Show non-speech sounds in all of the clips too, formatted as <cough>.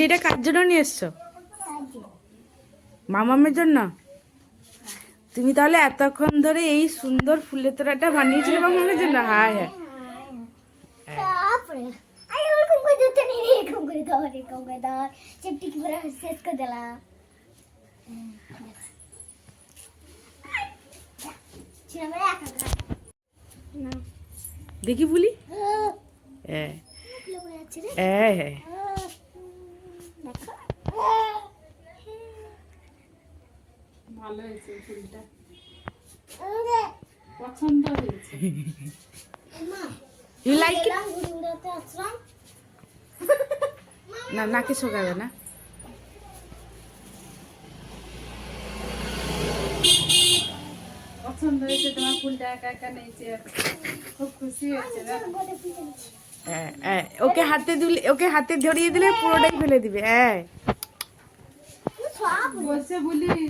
বুলি এটা কার জন্য নিয়ে এসছো? মামামের জন্য? তুমি তাহলে এতক্ষণ ধরে এই সুন্দর ফুলের তোড়াটা বানিয়েছিলে মামামের জন্য? হ্যাঁ হ্যাঁ। তারপরে আরে হ্যাঁ। করে দিতে নেই এরকম করে দাও এরকম করে দাও চিপটি কি করে শেষ করে দিলাম ছিলাম একা একা না দেখি বুলি হ্যাঁ ফুলে পড়ে যাচ্ছে রে হ্যাঁ হ্যাঁ দেখো ভালো হয়েছে ফুলটা পছন্দ হয়েছে। ইউ লাইক <laughs> না নাকে শোকাবে না। পছন্দ হয়েছে তোমার ফুলটা একা একা নিয়েছে খুব খুশি হয়েছে না? হ্যাঁ, হ্যাঁ, ওকে হাতে দিলে ওকে হাতে ধরিয়ে দিলে পুরোটাই ফেলে দিবে হ্যাঁ। বলছে বলি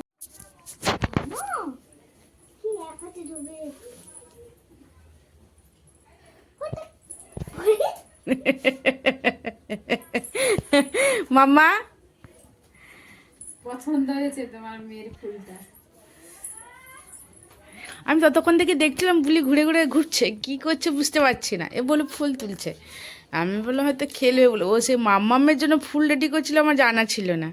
<laughs> মাম্মা? পছন্দ হয়েছে তোমার মেয়ের ফুলটা। আমি ততক্ষণ থেকে দেখছিলাম বুলি ঘুরে ঘুরে ঘুরছে। কি করছে বুঝতে পারছি না। এ বলে ফুল তুলছে। আমি বললাম হয়তো খেলবে বলে। ও সেই মাম্মামের জন্য ফুল রেডি করছিল আমার জানা ছিল না।